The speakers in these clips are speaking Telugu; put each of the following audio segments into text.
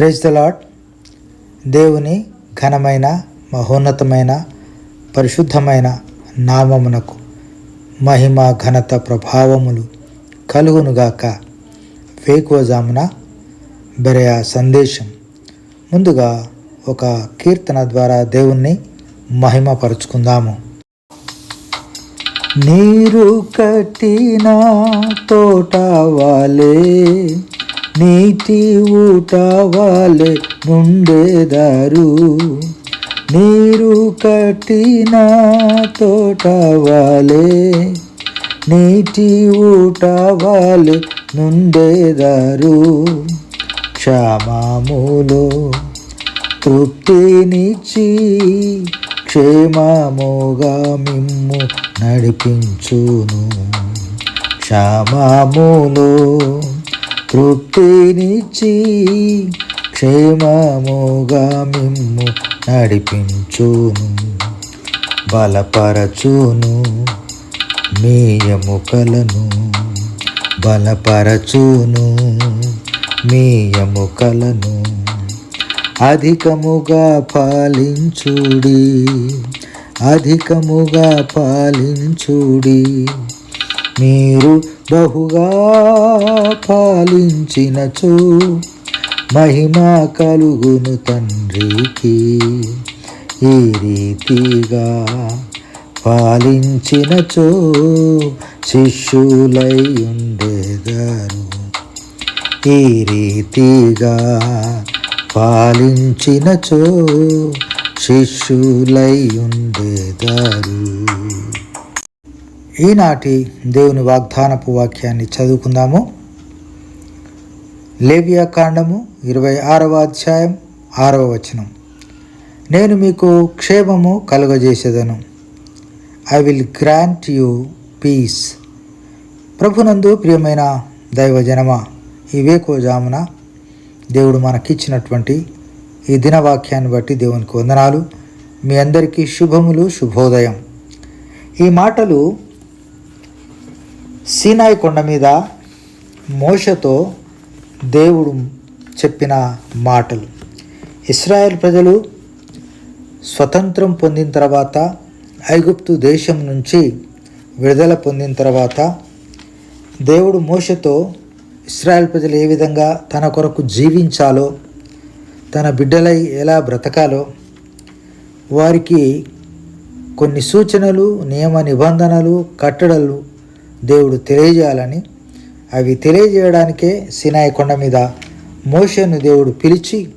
ప్రేజ్ ద లాడ్ దేవుని ఘనమైన మహోన్నతమైన పరిశుద్ధమైన నామమునకు మహిమ ఘనత ప్రభావములు కలుగునుగాక. వేకువజామున బెరయా సందేశం. ముందుగా ఒక కీర్తన ద్వారా దేవుణ్ణి మహిమపరుచుకుందాము. నీరు కట్టిన తోట వాలే నీటి ఊట వాలే నుండేదారు నీరు కట్టిన తోట వాలే నీటి ఊట వాలే నుండేదారు క్షమాములో తృప్తినిచ్చి క్షేమముగా మిమ్ము నడిపించును. క్షమాములో తృప్తినిచ్చి క్షేమముగా మిమ్ము నడిపించును బలపరచును మీ ఎముకలను బలపరచును మీ ఎముకలను అధికముగా పాలించుడి అధికముగా పాలించుడి. మీరు బహుగా పాలించినచో మహిమ కలుగును తండ్రికి. ఈ రీతిగా పాలించినచో శిష్యులై ఉండేదారు ఈ రీతిగా పాలించినచో శిష్యులై ఉండేదారు ఈనాటి దేవుని వాగ్దానపు వాక్యాన్ని చదువుకుందాము. లేవియా కాండము ఇరవై ఆరవ అధ్యాయం ఆరవ వచనం. నేను మీకు క్షేమము కలుగజేసేదను. I will grant you peace ప్రభునందు ప్రియమైన దైవజనమా ఈ వేకోజామున దేవుడు మనకిచ్చినటువంటి ఈ దినవాక్యాన్ని బట్టి దేవునికి వందనాలు. మీ అందరికీ శుభములు శుభోదయం. ఈ మాటలు సీనాయి కొండ మీద మోషతో దేవుడు చెప్పిన మాటలు. ఇస్రాయేల్ ప్రజలు స్వతంత్రం పొందిన తర్వాత ఐగుప్తు దేశం నుంచి విడుదల పొందిన తర్వాత దేవుడు మోషతో ఇస్రాయల్ ప్రజలు ఏ విధంగా తన కొరకు జీవించాలో తన బిడ్డలై ఎలా బ్రతకాలో వారికి కొన్ని సూచనలు నియమ నిబంధనలు కట్టడలు దేవుడు తెలియజేయాలని. అవి తెలియజేయడానికే సినాయి కొండ మీద మోషను దేవుడు పిలిచి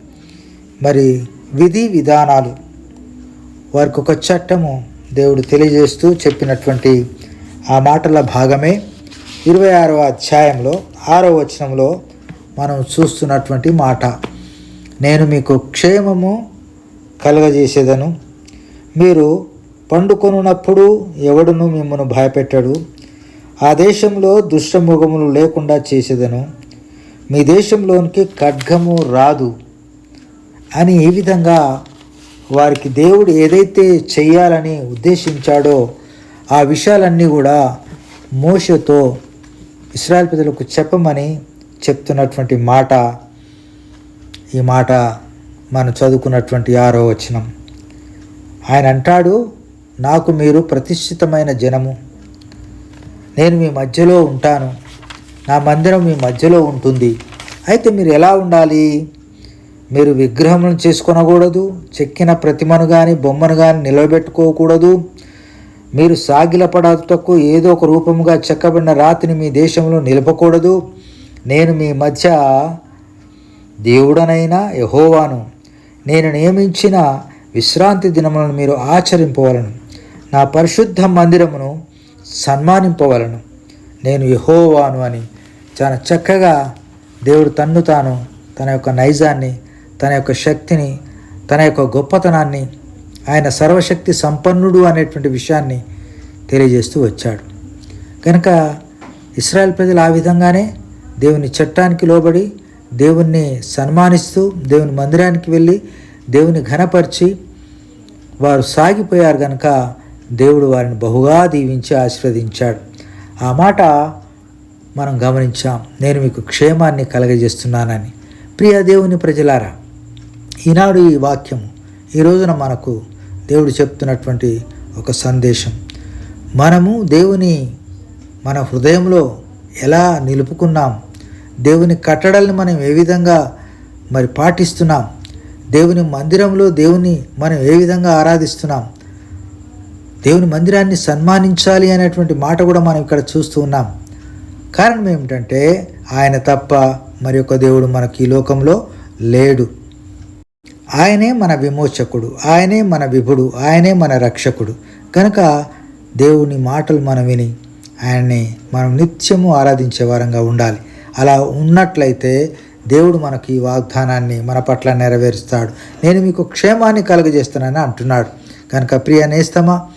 మరి విధి విధానాలు వారికి ఒక చట్టము దేవుడు తెలియజేస్తూ చెప్పినటువంటి ఆ మాటల భాగమే. ఇరవై ఆరవ అధ్యాయంలో ఆరో వచనంలో మనం చూస్తున్నటువంటి మాట. నేను మీకు క్షేమము కలగజేసేదను. మీరు పండుకొనున్నప్పుడు ఎవడును మిమ్మల్ని భయపెట్టాడు. ఆ దేశంలో దుష్టముఖములు లేకుండా చేసేదను. మీ దేశంలోనికి ఖడ్గము రాదు అని ఈ విధంగా వారికి దేవుడు ఏదైతే చేయాలని ఉద్దేశించాడో ఆ విషయాలన్నీ కూడా మోసతో ఇస్రాయల్ ప్రజలకు చెప్పమని చెప్తున్నటువంటి మాట. ఈ మాట మనం చదువుకున్నటువంటి ఆరో వచనం. ఆయన అంటాడు నాకు మీరు ప్రతిష్ఠితమైన జనము. నేను మీ మధ్యలో ఉంటాను. నా మందిరం మీ మధ్యలో ఉంటుంది. అయితే మీరు ఎలా ఉండాలి? మీరు విగ్రహములను చేసుకొనకూడదు చెక్కిన ప్రతిమను కానీ బొమ్మను కానీ నిలబెట్టుకోకూడదు. మీరు సాగిలపడటకు ఏదో ఒక రూపముగా చెక్కబడిన రాతిని మీ దేశంలో నిలపకూడదు. నేను మీ మధ్య దేవుడనైనా యహోవాను. నేను నియమించిన విశ్రాంతి దినములను మీరు ఆచరింపవలను. నా పరిశుద్ధ మందిరమును సన్మానింపవలను. నేను యహోవాను అని చాలా చక్కగా దేవుడు తన్ను తాను తన యొక్క నైజాన్ని తన యొక్క శక్తిని తన యొక్క గొప్పతనాన్ని ఆయన సర్వశక్తి సంపన్నుడు అనేటువంటి విషయాన్ని తెలియజేస్తూ వచ్చాడు. కనుక ఇస్రాయల్ ప్రజలు ఆ విధంగానే దేవుని చట్టానికి లోబడి దేవుణ్ణి సన్మానిస్తూ దేవుని మందిరానికి వెళ్ళి దేవుని ఘనపరిచి వారు సాగిపోయారు కనుక దేవుడు వారిని బహుగా దీవించి ఆశీర్వదించాడు. ఆ మాట మనం గమనించాం. నేను మీకు క్షేమాన్ని కలగజేస్తున్నానని. ప్రియ దేవుని ప్రజలారా ఈనాడు ఈ వాక్యము ఈ రోజున మనకు దేవుడు చెప్తున్నటువంటి ఒక సందేశం. మనము దేవుని మన హృదయంలో ఎలా నిలుపుకున్నాం? దేవుని కట్టడల్ని మనం ఏ విధంగా మరి పాటిస్తున్నాం? దేవుని మందిరంలో దేవుని మనం ఏ విధంగా ఆరాధిస్తున్నాం? దేవుని మందిరాన్ని సన్మానించాలి అనేటువంటి మాట కూడా మనం ఇక్కడ చూస్తూ ఉన్నాం. కారణం ఏమిటంటే ఆయన తప్ప మరి ఒక దేవుడు మనకి ఈ లోకంలో లేడు. ఆయనే మన విమోచకుడు ఆయనే మన విభుడు ఆయనే మన రక్షకుడు. కనుక దేవుని మాటలు మనం విని ఆయన్ని మనం నిత్యము ఆరాధించే వారంగా ఉండాలి. అలా ఉన్నట్లయితే దేవుడు మనకి ఈ వాగ్దానాన్ని మన పట్ల నెరవేరుస్తాడు. నేను మీకు క్షేమాన్ని కలుగజేస్తానని అంటున్నాడు. కనుక ప్రియ నేస్తమా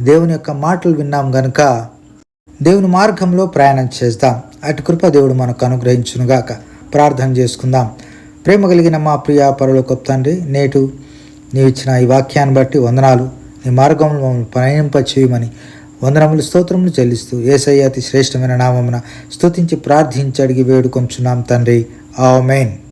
దేవుని యొక్క మాటలు విన్నాం గనుక దేవుని మార్గంలో ప్రయాణం చేద్దాం. అటు కృప దేవుడు మనకు అనుగ్రహించునుగాక. ప్రార్థన చేసుకుందాం. ప్రేమ కలిగిన మా ప్రియ పరలోక తండ్రి నేటు నీవు ఇచ్చిన ఈ వాక్యాన్ని బట్టి వందనాలు. నీ మార్గంలో మమ్మల్ని ప్రయాణింపచేయమని వందనములు స్తోత్రములు చెల్లిస్తూ ఏసయ్య అతి శ్రేష్టమైన నామమున స్తుతించి ప్రార్థించి అడిగి వేడుకొంచున్నాం తండ్రి. ఆమెన్.